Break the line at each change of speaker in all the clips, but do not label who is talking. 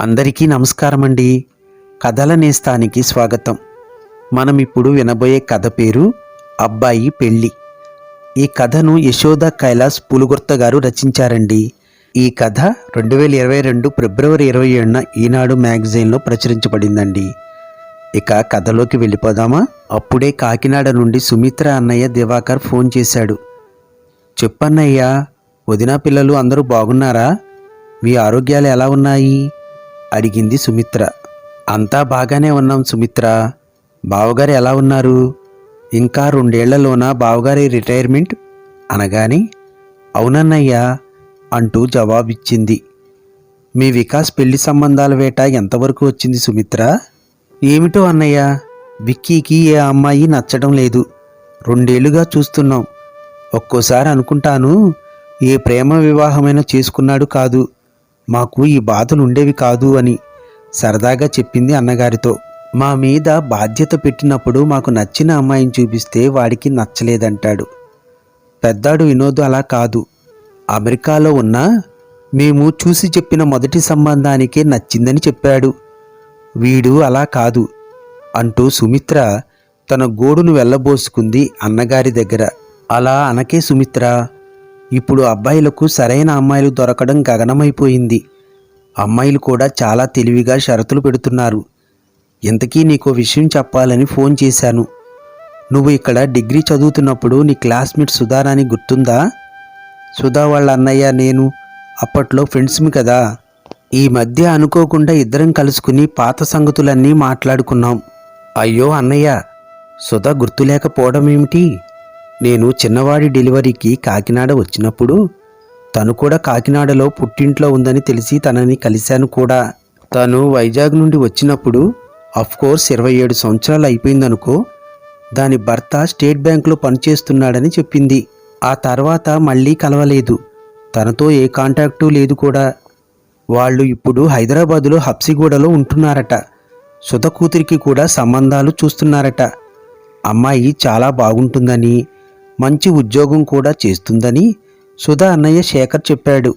అందరికీ నమస్కారం అండి కథల నేస్తానికి స్వాగతం. మనం ఇప్పుడు వినబోయే కథ పేరు అబ్బాయి పెళ్ళి. ఈ కథను యశోద కైలాస్ పులుగుర్త గారు రచించారండి. ఈ కథ రెండు వేల ఇరవై రెండు ఫిబ్రవరి ఇరవై ఏడున ఈనాడు మ్యాగజైన్లో ప్రచురించబడిందండి. ఇక కథలోకి వెళ్ళిపోదామా? అప్పుడే కాకినాడ నుండి సుమిత్ర అన్నయ్య దివాకర్ ఫోన్ చేశాడు. చెప్పన్నయ్యా వదిన పిల్లలు అందరూ బాగున్నారా? మీ ఆరోగ్యాలు ఎలా ఉన్నాయి? అడిగింది సుమిత్ర. అంతా బాగానే ఉన్నాం సుమిత్ర. బావగారు ఎలా ఉన్నారు? ఇంకా రెండేళ్ళలోన బావగారి రిటైర్మెంట్? అనగానే అవునన్నయ్యా అంటూ జవాబిచ్చింది. మీ వికాస్ పెళ్ళి సంబంధాల వేట ఎంతవరకు వచ్చింది సుమిత్ర? ఏమిటో అన్నయ్య విక్కీకి ఏ అమ్మాయి నచ్చడం లేదు. రెండేళ్ళుగా చూస్తున్నాం. ఒక్కోసారి అనుకుంటాను ఏ ప్రేమ వివాహమైనా చేసుకున్నాడు కాదు. మాకు ఈ బాధలు ఉండేవి కాదు అని సరదాగా చెప్పింది అన్నగారితో. మా మీద బాధ్యత పెట్టినప్పుడు మాకు నచ్చిన అమ్మాయిని చూపిస్తే వాడికి నచ్చలేదంటాడు. పెద్దాడు వినోదు అలా కాదు. అమెరికాలో ఉన్నా మేము చూసి చెప్పిన మొదటి సంబంధానికే నచ్చిందని చెప్పాడు. వీడు అలా కాదు అంటూ సుమిత్ర తన గోడును వెళ్ళబోసుకుంది అన్నగారి దగ్గర. అలా అనకే సుమిత్ర ఇప్పుడు అబ్బాయిలకు సరైన అమ్మాయిలు దొరకడం గగనమైపోయింది. అమ్మాయిలు కూడా చాలా తెలివిగా షరతులు పెడుతున్నారు. ఇంతకీ నీకు విషయం చెప్పాలని ఫోన్ చేశాను. నువ్వు ఇక్కడ డిగ్రీ చదువుతున్నప్పుడు నీ క్లాస్మేట్ సుధారాని గుర్తుందా? సుధా వాళ్ళ అన్నయ్య నేను అప్పట్లో ఫ్రెండ్స్మి కదా. ఈ మధ్య అనుకోకుండా ఇద్దరం కలుసుకుని పాత సంగతులన్నీ మాట్లాడుకున్నాం. అయ్యో అన్నయ్య సుధా గుర్తులేకపోవడం ఏమిటి నేను చిన్నవాడి డెలివరీకి కాకినాడ వచ్చినప్పుడు తను కూడా కాకినాడలో పుట్టింట్లో ఉందని తెలిసి తనని కలిశాను కూడా. తను వైజాగ్ నుండి వచ్చినప్పుడు కోర్స్ ఇరవై ఏడు సంవత్సరాలు అయిపోయిందనుకో దాని భర్త స్టేట్ బ్యాంకులో పనిచేస్తున్నాడని చెప్పింది. ఆ తర్వాత మళ్ళీ కలవలేదు. తనతో ఏ కాంటాక్టు లేదు కూడా. వాళ్ళు ఇప్పుడు హైదరాబాదులో హబ్సిగూడలో ఉంటున్నారట. సుధ కూతురికి కూడా సంబంధాలు చూస్తున్నారట. అమ్మాయి చాలా బాగుంటుందని మంచి ఉద్యోగం కూడా చేస్తుందని సుధా అన్నయ్య శేఖర్ చెప్పాడు.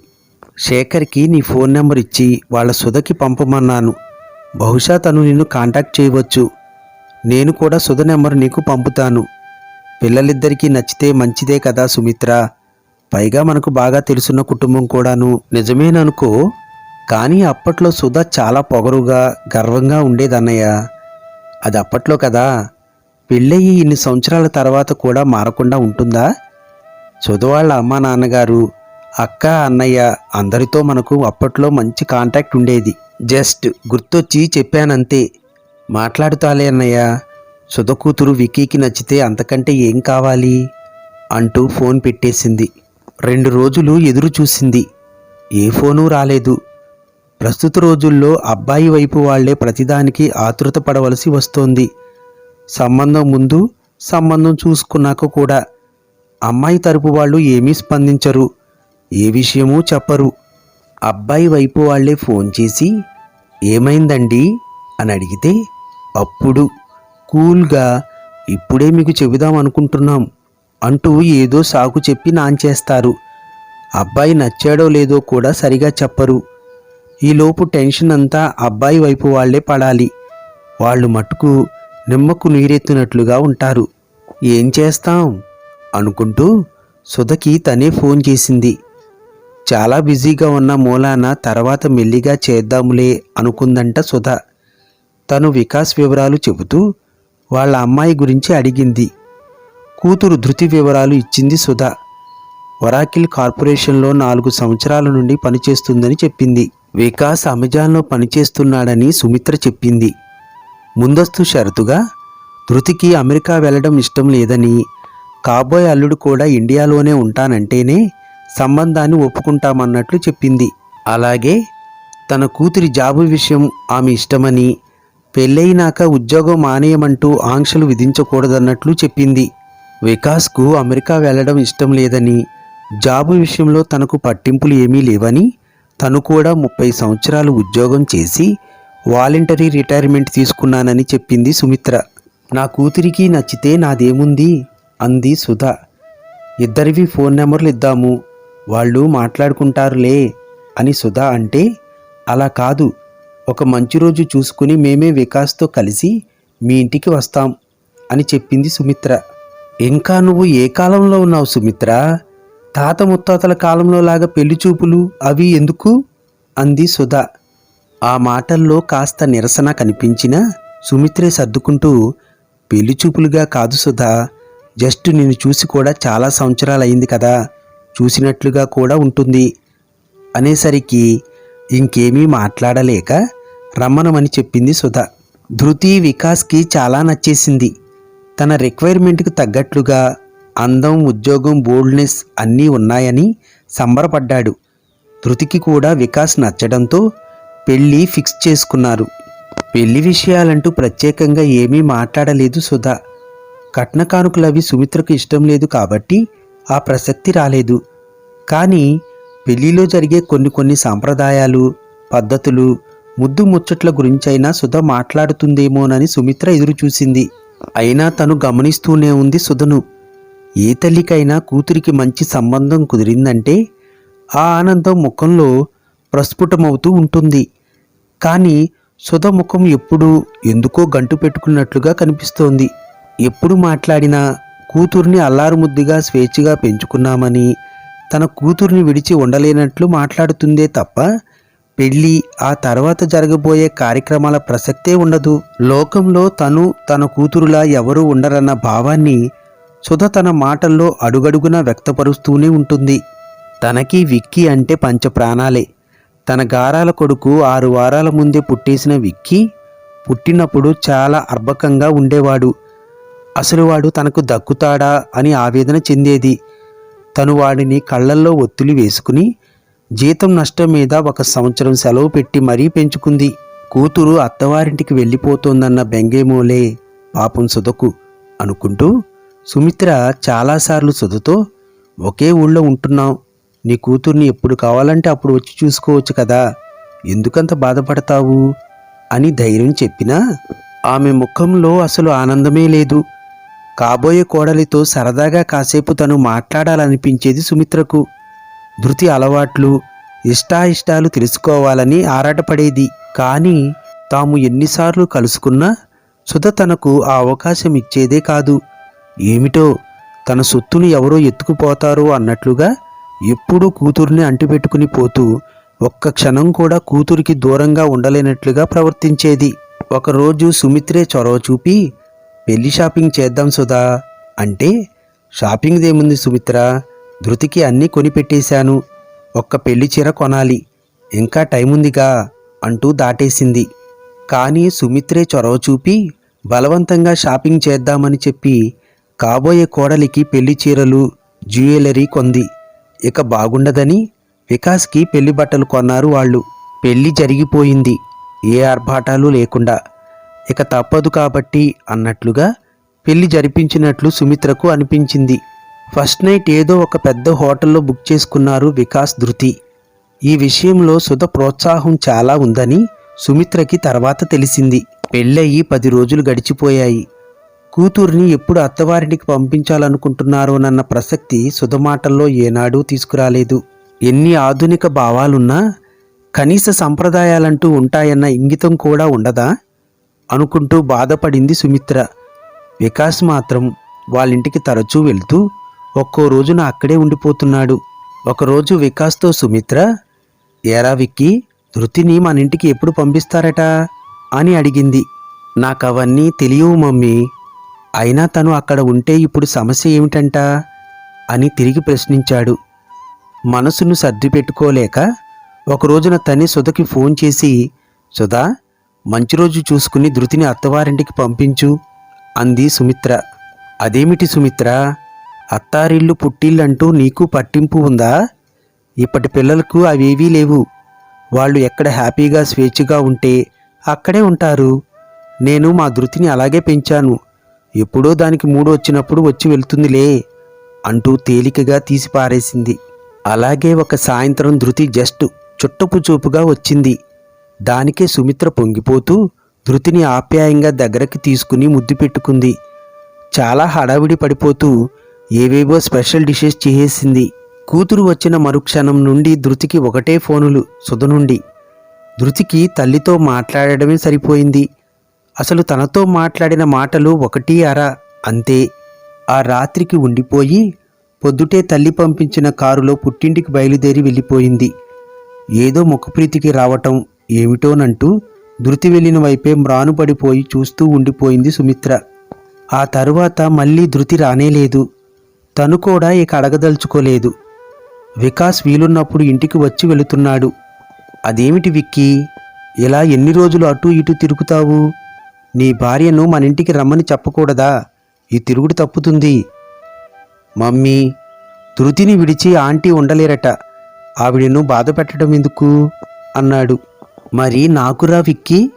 శేఖర్కి నీ ఫోన్ నెంబర్ ఇచ్చి వాళ్ళ సుధకి పంపమన్నాను. బహుశా తను నిన్ను కాంటాక్ట్ చేయవచ్చు. నేను కూడా సుధ నెంబర్ నీకు పంపుతాను. పిల్లలిద్దరికీ నచ్చితే మంచిదే కదా సుమిత్ర. పైగా మనకు బాగా తెలుసున్న కుటుంబం కూడాను నిజమేననుకో. కానీ అప్పట్లో సుధ చాలా పొగరుగా గర్వంగా ఉండేదన్నయ్య. అది అప్పట్లో కదా. పెళ్ళయ్యి ఇన్ని సంవత్సరాల తర్వాత కూడా మారకుండా ఉంటుందా? చదువాళ్ళ అమ్మా నాన్నగారు అక్క అన్నయ్య అందరితో మనకు అప్పట్లో మంచి కాంటాక్ట్ ఉండేది. జస్ట్ గుర్తొచ్చి చెప్పానంతే. మాట్లాడుతాలే అన్నయ్య. సుధకూతురు విక్కీకి నచ్చితే అంతకంటే ఏం కావాలి? అంటూ ఫోన్ పెట్టేసింది. రెండు రోజులు ఎదురు చూసింది. ఏ ఫోను రాలేదు. ప్రస్తుత రోజుల్లో అబ్బాయి వైపు వాళ్ళే ప్రతిదానికి ఆతృత పడవలసి వస్తోంది. సంబంధం ముందు సంబంధం చూసుకున్నాక కూడా అమ్మాయి తరపు వాళ్ళు ఏమీ స్పందించరు ఏ విషయమూ చెప్పరు. అబ్బాయి వైపు వాళ్ళే ఫోన్ చేసి ఏమైందండి? అని అడిగితే అప్పుడు కూల్గా ఇప్పుడే మీకు చెబుదాం అనుకుంటున్నాం అంటూ ఏదో సాకు చెప్పి నాంచేస్తారు. అబ్బాయి నచ్చాడో లేదో కూడా సరిగా చెప్పరు. ఈలోపు టెన్షన్ అంతా అబ్బాయి వైపు వాళ్ళే పడాలి. వాళ్ళు మట్టుకు నిమ్మకు నీరెత్తినట్లుగా ఉంటారు. ఏం చేస్తాం? అనుకుంటూ సుధకి తనే ఫోన్ చేసింది. చాలా బిజీగా ఉన్న మూలాన తర్వాత మెల్లిగా చేద్దాములే అనుకుందంట సుధ. తను వికాస్ వివరాలు చెబుతూ వాళ్ళ అమ్మాయి గురించి అడిగింది. కూతురు ధృతి వివరాలు ఇచ్చింది సుధ. వరాకిల్ కార్పొరేషన్లో నాలుగు సంవత్సరాల నుండి పనిచేస్తుందని చెప్పింది. వికాస్ అమెజాన్లో పనిచేస్తున్నాడని సుమిత్ర చెప్పింది. ముందస్తు షరతుగా ధృతికి అమెరికా వెళ్ళడం ఇష్టం లేదని కాబోయే అల్లుడు కూడా ఇండియాలోనే ఉంటానంటేనే సంబంధాన్ని ఒప్పుకుంటామన్నట్లు చెప్పింది. అలాగే తన కూతురి జాబు విషయం ఆమె ఇష్టమని పెళ్ళయినాక ఉద్యోగం మానేయమంటూ ఆంక్షలు విధించకూడదన్నట్లు చెప్పింది. వికాస్కు అమెరికా వెళ్ళడం ఇష్టం లేదని జాబు విషయంలో తనకు పట్టింపులు ఏమీ లేవని తను కూడా ముప్పై సంవత్సరాలు ఉద్యోగం చేసి వాలంటరీ రిటైర్మెంట్ తీసుకున్నానని చెప్పింది సుమిత్ర. నా కూతురికి నచ్చితే నాదేముంది? అంది సుధ. ఇద్దరివి ఫోన్ నెంబర్లు ఇద్దాము. వాళ్ళు మాట్లాడుకుంటారులే అని సుధ అంటే అలా కాదు. ఒక మంచి రోజు చూసుకుని మేమే వికాస్తో కలిసి మీ ఇంటికి వస్తాం అని చెప్పింది సుమిత్ర. ఇంకా నువ్వు ఏ కాలంలో ఉన్నావు సుమిత్ర? తాత ముత్తాతల కాలంలో లాగా పెళ్ళి చూపులు అవి ఎందుకు? అంది సుధా. ఆ మాటల్లో కాస్త నిరసన కనిపించినా సుమిత్రే సర్దుకుంటూ పెళ్ళి చూపులుగా కాదు సుధా జస్ట్ నిన్ను చూసి కూడా చాలా సంవత్సరాలయ్యింది కదా చూసినట్లుగా కూడా ఉంటుంది అనేసరికి ఇంకేమీ మాట్లాడలేక రమ్మనమని చెప్పింది సుధా. ధృతి వికాస్కి చాలా నచ్చేసింది. తన రిక్వైర్మెంట్కి తగ్గట్లుగా అందం ఉద్యోగం బోల్డ్నెస్ అన్నీ ఉన్నాయని సంబరపడ్డాడు. ధృతికి కూడా వికాస్ నచ్చడంతో పెళ్ళి ఫిక్స్ చేసుకున్నారు. పెళ్ళి విషయాలంటూ ప్రత్యేకంగా ఏమీ మాట్లాడలేదు సుధా. కట్న కానుకలవి సుమిత్రకు ఇష్టం లేదు కాబట్టి ఆ ప్రసక్తి రాలేదు. కానీ పెళ్ళిలో జరిగే కొన్ని కొన్ని సాంప్రదాయాలు పద్ధతులు ముద్దు ముచ్చట్ల గురించైనా సుధ మాట్లాడుతుందేమోనని సుమిత్ర ఎదురుచూసింది. అయినా తను గమనిస్తూనే ఉంది సుధను. ఏ తల్లికైనా కూతురికి మంచి సంబంధం కుదిరిందంటే ఆ ఆనందం ముఖంలో ప్రస్ఫుటమవుతూ ఉంటుంది. కానీ సుధ ముఖం ఎప్పుడూ ఎందుకో గంటు పెట్టుకున్నట్లుగా కనిపిస్తోంది. ఎప్పుడు మాట్లాడినా కూతుర్ని అల్లారుముద్దిగా స్వేచ్ఛగా పెంచుకున్నామని తన కూతుర్ని విడిచి ఉండలేనట్లు మాట్లాడుతుందే తప్ప పెళ్ళి ఆ తర్వాత జరగబోయే కార్యక్రమాల ప్రసక్తే ఉండదు. లోకంలో తను తన కూతురులా ఎవరూ ఉండరన్న భావాన్ని సుధ తన మాటల్లో అడుగడుగునా వ్యక్తపరుస్తూనే ఉంటుంది. తనకి విక్కీ అంటే పంచ ప్రాణాలే తన గారాల కొడుకు ఆరు వారాల ముందే పుట్టేసిన విక్కీ పుట్టినప్పుడు చాలా అర్భకంగా ఉండేవాడు. అసలు వాడు తనకు దక్కుతాడా అని ఆవేదన చెందేది. తను వాడిని కళ్ళల్లో ఒత్తులు వేసుకుని జీతం నష్టం మీద ఒక సంవత్సరం సెలవు పెట్టి మరీ పెంచుకుంది. కూతురు అత్తవారింటికి వెళ్ళిపోతోందన్న బెంగేమోలే పాపం సుధకు అనుకుంటూ సుమిత్ర చాలాసార్లు సుధతో ఒకే ఊళ్ళో ఉంటున్నాం. నీ కూతుర్ని ఎప్పుడు కావాలంటే అప్పుడు వచ్చి చూసుకోవచ్చు కదా. ఎందుకంత బాధపడతావు? అని ధైర్యం చెప్పినా ఆమె ముఖంలో అసలు ఆనందమే లేదు. కాబోయే కోడలితో సరదాగా కాసేపు తను మాట్లాడాలనిపించేది సుమిత్రకు. ధృతి అలవాట్లు ఇష్టాయిష్టాలు తెలుసుకోవాలని ఆరాటపడేది. కానీ తాము ఎన్నిసార్లు కలుసుకున్నా సుధ తనకు ఆ అవకాశం ఇచ్చేదే కాదు. ఏమిటో తన సొత్తును ఎవరో ఎత్తుకుపోతారో అన్నట్లుగా ఎప్పుడూ కూతుర్ని అంటిపెట్టుకుని పోతూ ఒక్క క్షణం కూడా కూతురికి దూరంగా ఉండలేనట్లుగా ప్రవర్తించేది. ఒకరోజు సుమిత్రే చొరవ చూపి పెళ్ళి షాపింగ్ చేద్దాం సుధా అంటే షాపింగ్దేముంది సుమిత్ర? ధృతికి అన్నీ కొనిపెట్టేశాను. ఒక్క పెళ్ళి చీర కొనాలి. ఇంకా టైం ఉందిగా అంటూ దాటేసింది. కానీ సుమిత్రే చొరవ చూపి బలవంతంగా షాపింగ్ చేద్దామని చెప్పి కాబోయే కోడలికి పెళ్ళి చీరలు జ్యువెలరీ కొంది. ఇక బాగుండదని వికాస్కి పెళ్ళి బట్టలు కొన్నారు వాళ్ళు. పెళ్ళి జరిగిపోయింది. ఏ ఆర్భాటాలు లేకుండా. ఇక తప్పదు కాబట్టి అన్నట్లుగా పెళ్ళి జరిపించినట్లు సుమిత్రకు అనిపించింది. ఫస్ట్ నైట్ ఏదో ఒక పెద్ద హోటల్లో బుక్ చేసుకున్నారు వికాస్ ధృతి. ఈ విషయంలో సుధ ప్రోత్సాహం చాలా ఉందని సుమిత్రకి తర్వాత తెలిసింది. పెళ్ళయి పది రోజులు గడిచిపోయాయి. కూతుర్ని ఎప్పుడు అత్తవారింటికి పంపించాలనుకుంటున్నారోనన్న ప్రసక్తి సుధమాటల్లో ఏనాడూ తీసుకురాలేదు. ఎన్ని ఆధునిక భావాలున్నా కనీస సంప్రదాయాలంటూ ఉంటాయన్న ఇంగితం కూడా ఉండదా? అనుకుంటూ బాధపడింది సుమిత్ర. వికాస్ మాత్రం వాళ్ళింటికి తరచూ వెళ్తూ ఒక్కో రోజున అక్కడే ఉండిపోతున్నాడు. ఒకరోజు వికాస్తో సుమిత్ర ఏరా విక్కి ధృతిని మన ఇంటికి ఎప్పుడు పంపిస్తారట? అని అడిగింది. నాకవన్నీ తెలియవు మమ్మీ. అయినా తను అక్కడ ఉంటే ఇప్పుడు సమస్య ఏమిటంట? అని తిరిగి ప్రశ్నించాడు. మనసును సర్ది పెట్టుకోలేక ఒక రోజున తని సుధకి ఫోన్ చేసి సుధా మంచి రోజు చూసుకుని ధృతిని అత్తవారింటికి పంపించు అంది సుమిత్ర. అదేమిటి సుమిత్ర? అత్తారిల్లు పుట్టిల్లంటూ నీకు పట్టింపు ఉందా? ఇప్పటి పిల్లలకు అవేవీ లేవు. వాళ్ళు ఎక్కడ హ్యాపీగా స్వేచ్ఛగా ఉంటే అక్కడే ఉంటారు. నేను మా ధృతిని అలాగే పెంచాను. ఎప్పుడో దానికి మూడు వచ్చినప్పుడు వచ్చి వెళ్తుందిలే అంటూ తేలికగా తీసి పారేసింది. అలాగే ఒక సాయంత్రం ధృతి జస్ట్ చుట్టపు చూపుగా వచ్చింది. దానికే సుమిత్ర పొంగిపోతూ ధృతిని ఆప్యాయంగా దగ్గరకి తీసుకుని ముద్దు పెట్టుకుంది. చాలా హడావిడి పడిపోతూ ఏవేవో స్పెషల్ డిషెస్ చేసేసింది. కూతురు వచ్చిన మరుక్షణం నుండి ధృతికి ఒకటే ఫోనులు సుధ నుండి ధృతికి తల్లితో మాట్లాడడమే సరిపోయింది. అసలు తనతో మాట్లాడిన మాటలు ఒకటి అర అంతే. ఆ రాత్రికి ఉండిపోయి పొద్దుటే తల్లి పంపించిన కారులో పుట్టింటికి బయలుదేరి వెళ్ళిపోయింది. ఏదో ముఖప్రీతికి రావటం ఏమిటోనంటూ ధృతి వెళ్ళిన వైపే మ్రానుపడిపోయి చూస్తూ ఉండిపోయింది సుమిత్ర. ఆ తరువాత మళ్ళీ ధృతి రానేలేదు తను కూడా ఇక అడగదలుచుకోలేదు. వికాస్ వీలున్నప్పుడు ఇంటికి వచ్చి వెళుతున్నాడు. అదేమిటి విక్కీ? ఇలా ఎన్ని రోజులు అటు ఇటు తిరుగుతావు? నీ భార్యను మన ఇంటికి రమ్మని చెప్పకూడదా? ఈ తిరుగుడు తప్పుతుంది. మమ్మీ ధృతిని విడిచి ఆంటీ ఉండలేరట. ఆవిడను బాధ పెట్టడం ఎందుకు? అన్నాడు. మరి నాకురా విక్కి.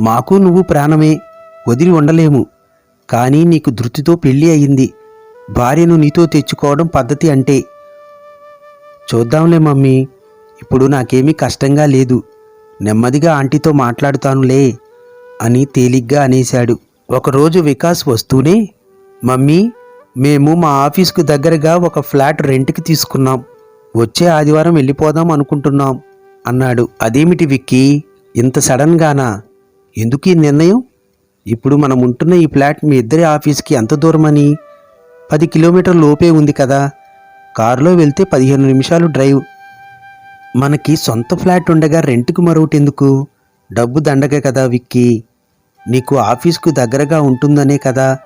మాకు నువ్వు ప్రాణమే. వదిలి ఉండలేము. కానీ నీకు ధృతితో పెళ్ళి అయింది. భార్యను నీతో తెచ్చుకోవడం పద్ధతి అంటే. చూద్దాంలే మమ్మీ. ఇప్పుడు నాకేమీ కష్టంగా లేదు. నెమ్మదిగా ఆంటీతో మాట్లాడుతానులే. అని తేలిగ్గా అనేశాడు. ఒకరోజు వికాస్ వస్తూనే మమ్మీ మేము మా ఆఫీస్కు దగ్గరగా ఒక ఫ్లాట్ రెంట్కి తీసుకున్నాం. వచ్చే ఆదివారం వెళ్ళిపోదాం అనుకుంటున్నాం అన్నాడు. అదేమిటి విక్కీ? ఇంత సడన్గానా? ఎందుకు ఈ నిర్ణయం? ఇప్పుడు మనం ఉంటున్న ఈ ఫ్లాట్ మీ ఇద్దరి ఆఫీస్కి ఎంత దూరమని? పది కిలోమీటర్ లోపే ఉంది కదా. కారులో వెళ్తే పదిహేను నిమిషాలు డ్రైవ్. మనకి సొంత ఫ్లాట్ ఉండగా రెంట్కి మరొకటి ఎందుకు? డబ్బు దండగ కదా విక్కీ. నీకు ఆఫీస్కు దగ్గరగా ఉంటుందనే కదా.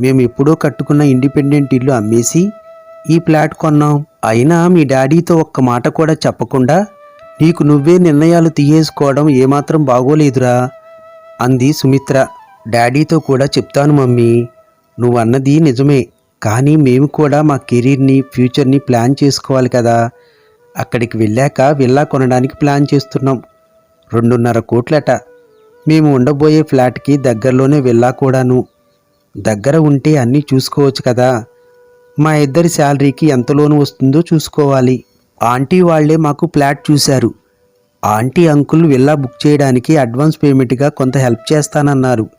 మేము ఎప్పుడో కట్టుకున్న ఇండిపెండెంట్ ఇల్లు అమ్మేసి ఈ ఫ్లాట్ కొన్నాం. అయినా మీ డాడీతో ఒక్క మాట కూడా చెప్పకుండా నీకు నువ్వే నిర్ణయాలు తీయేసుకోవడం ఏమాత్రం బాగోలేదురా అంది సుమిత్ర. డాడీతో కూడా చెప్తాను మమ్మీ నువ్వు అన్నది నిజమే. కానీ మేము కూడా మా కెరీర్ని ఫ్యూచర్ని ప్లాన్ చేసుకోవాలి కదా. అక్కడికి వెళ్ళాక విల్లా కొనడానికి ప్లాన్ చేస్తున్నాం. రెండున్నర కోట్లట. మేము ఉండబోయే ఫ్లాట్కి దగ్గరలోనే వెళ్ళా కూడాను. దగ్గర ఉంటే అన్నీ చూసుకోవచ్చు కదా. మా ఇద్దరి శాలరీకి ఎంత లోన్ వస్తుందో చూసుకోవాలి. ఆంటీ వాళ్ళే మాకు ఫ్లాట్ చూశారు. ఆంటీ అంకుల్ విల్లా బుక్ చేయడానికి అడ్వాన్స్ పేమెంట్గా కొంత హెల్ప్ చేస్తానన్నారు.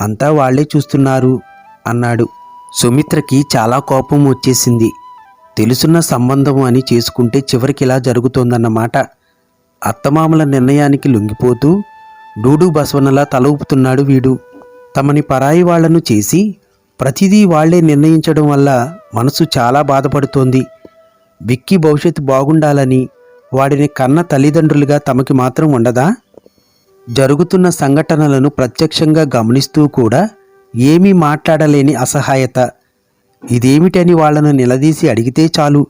అంతా వాళ్ళే చూస్తున్నారు అన్నాడు. సుమిత్రకి చాలా కోపం వచ్చేసింది. తెలుసున్న సంబంధం అని చేసుకుంటే చివరికి ఇలా జరుగుతోందన్నమాట. అత్తమామల నిర్ణయానికి లొంగిపోతూ డూడు బసవనలా తల ఊపుతున్నాడు వీడు. తమని పరాయి వాళ్ళను చేసి ప్రతిదీ వాళ్ళే నిర్ణయించడం వల్ల మనసు చాలా బాధపడుతోంది. విక్కి భవిష్యత్తు బాగుండాలని వాడిని కన్న తల్లిదండ్రులుగా తమకి మాత్రం ఉండదా? జరుగుతున్న సంఘటనలను ప్రత్యక్షంగా గమనిస్తూ కూడా ఏమీ మాట్లాడలేని అసహాయత. ఇదేమిటని వాళ్ళను నిలదీసి అడిగితే చాలు.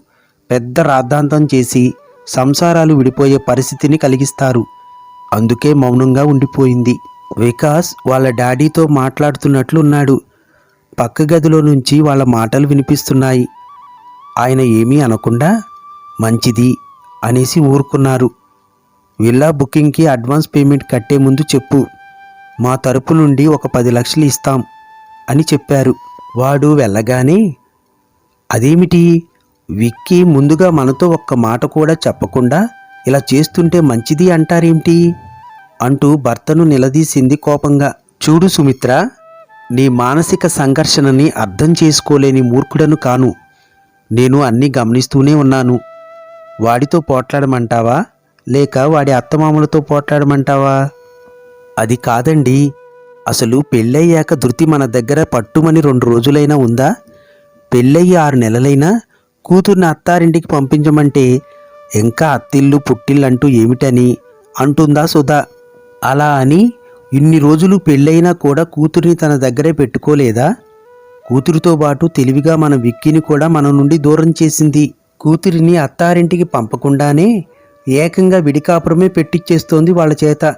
పెద్ద రాద్ధాంతం చేసి సంసారాలు విడిపోయే పరిస్థితిని కలిగిస్తారు. అందుకే మౌనంగా ఉండిపోయింది. వికాస్ వాళ్ళ డాడీతో మాట్లాడుతున్నట్లున్నాడు. పక్క గదిలో నుంచి వాళ్ళ మాటలు వినిపిస్తున్నాయి. ఆయన ఏమీ అనకుండా మంచిది అనేసి ఊరుకున్నారు. విల్లా బుకింగ్కి అడ్వాన్స్ పేమెంట్ కట్టే ముందు చెప్పు. మా తరపు నుండి ఒక పది లక్షలు ఇస్తాం అని చెప్పారు. వాడు వెళ్ళగానే అదేమిటి? విక్కీ ముందుగా మనతో ఒక్క మాట కూడా చెప్పకుండా ఇలా చేస్తుంటే మంచిది అంటారేమిటి అంటూ భర్తను నిలదీసింది కోపంగా. చూడు సుమిత్ర నీ మానసిక సంఘర్షణని అర్థం చేసుకోలేని మూర్ఖుడను కాను. నేను అన్నీ గమనిస్తూనే ఉన్నాను. వాడితో పోట్లాడమంటావా? లేక వాడి అత్తమామలతో పోట్లాడమంటావా? అది కాదండి. అసలు పెళ్ళయ్యాక ధృతి మన దగ్గర పట్టుమని రెండు రోజులైనా ఉందా? పెళ్ళయ్యి ఆరు నెలలైనా కూతుర్ని అత్తారింటికి పంపించమంటే ఇంకా అత్తిళ్ళు పుట్టిళ్ళంటూ ఏమిటని? అంటుందా సుధా. అలా అని ఇన్ని రోజులు పెళ్ళైనా కూడా కూతుర్ని తన దగ్గరే పెట్టుకోలేదా? కూతురితో పాటు తెలివిగా మన విక్కిని కూడా మన నుండి దూరం చేసింది. కూతురిని అత్తారింటికి పంపకుండానే ఏకంగా విడికాపురమే పెట్టిచ్చేస్తోంది వాళ్ళ చేత.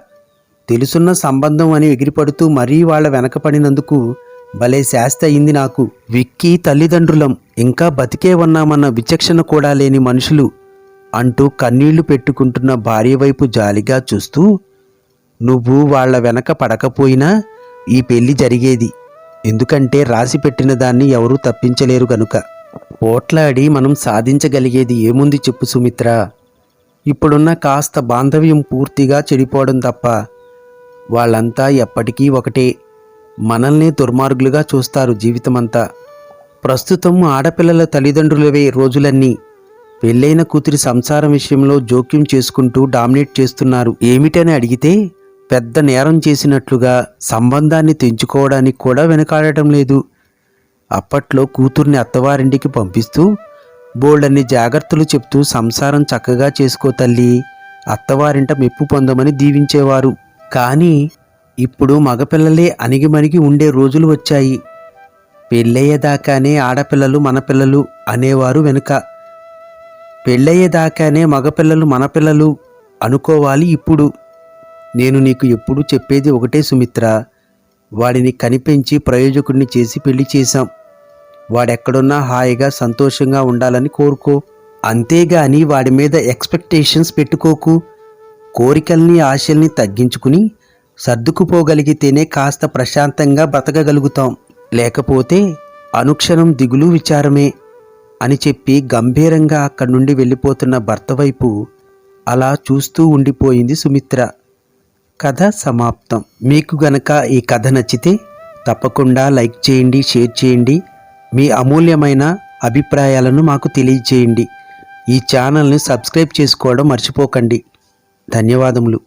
తెలుసున్న సంబంధం అని ఎగిరిపడుతూ మరీ వాళ్ళ వెనకపడినందుకు భలే శాస్తి అయింది నాకు. విక్కీ తల్లిదండ్రులం ఇంకా బతికే ఉన్నామన్న విచక్షణ కూడా లేని మనుషులు అంటూ కన్నీళ్ళు పెట్టుకుంటున్న భార్య వైపు జాలిగా చూస్తూ నువ్వు వాళ్ళ వెనక పడకపోయినా ఈ పెళ్ళి జరిగేది. ఎందుకంటే రాసి పెట్టిన దాన్ని ఎవరూ తప్పించలేరు గనుక. పోట్లాడి మనం సాధించగలిగేది ఏముంది చెప్పు సుమిత్ర. ఇప్పుడున్న కాస్త బాంధవ్యం పూర్తిగా చెడిపోవడం తప్ప వాళ్ళంతా ఎప్పటికీ ఒకటే. మనల్ని దుర్మార్గులుగా చూస్తారు జీవితమంతా. ప్రస్తుతం ఆడపిల్లల తల్లిదండ్రులవే రోజులన్నీ. పెళ్ళైన కూతురి సంసారం విషయంలో జోక్యం చేసుకుంటూ డామినేట్ చేస్తున్నారు. ఏమిటని అడిగితే పెద్ద నేరం చేసినట్లుగా సంబంధాన్ని తెంచుకోవడానికి కూడా వెనకాడటం లేదు. అప్పట్లో కూతుర్ని అత్తవారింటికి పంపిస్తూ బోల్డన్ని జాగ్రత్తలు చెప్తూ సంసారం చక్కగా చేసుకో తల్లి. అత్తవారింట మెప్పు పొందమని దీవించేవారు. కానీ ఇప్పుడు మగపిల్లలే అణిగిమణిగి ఉండే రోజులు వచ్చాయి. పెళ్ళయ్యేదాకానే ఆడపిల్లలు మన పిల్లలు అనేవారు వెనుక. పెళ్ళయ్యేదాకానే మగపిల్లలు మన పిల్లలు అనుకోవాలి ఇప్పుడు. నేను నీకు ఎప్పుడు చెప్పేది ఒకటే సుమిత్ర. వాడిని కనిపించి ప్రయోజకుడిని చేసి పెళ్ళి చేశాం. వాడెక్కడున్నా హాయిగా సంతోషంగా ఉండాలని కోరుకో. అంతేగాని వాడి మీద ఎక్స్పెక్టేషన్స్ పెట్టుకోకు. కోరికల్ని ఆశల్ని తగ్గించుకుని సర్దుకుపోగలిగితేనే కాస్త ప్రశాంతంగా బ్రతకగలుగుతాం. లేకపోతే అనుక్షణం దిగులు విచారమే అని చెప్పి గంభీరంగా అక్కడి నుండి వెళ్ళిపోతున్న భర్త వైపు అలా చూస్తూ ఉండిపోయింది సుమిత్ర. కథ సమాప్తం. మీకు గనక ఈ కథ నచ్చితే తప్పకుండా లైక్ చేయండి షేర్ చేయండి. మీ అమూల్యమైన అభిప్రాయాలను మాకు తెలియజేయండి. ఈ ఛానల్ని సబ్స్క్రైబ్ చేసుకోవడం మర్చిపోకండి. ధన్యవాదములు.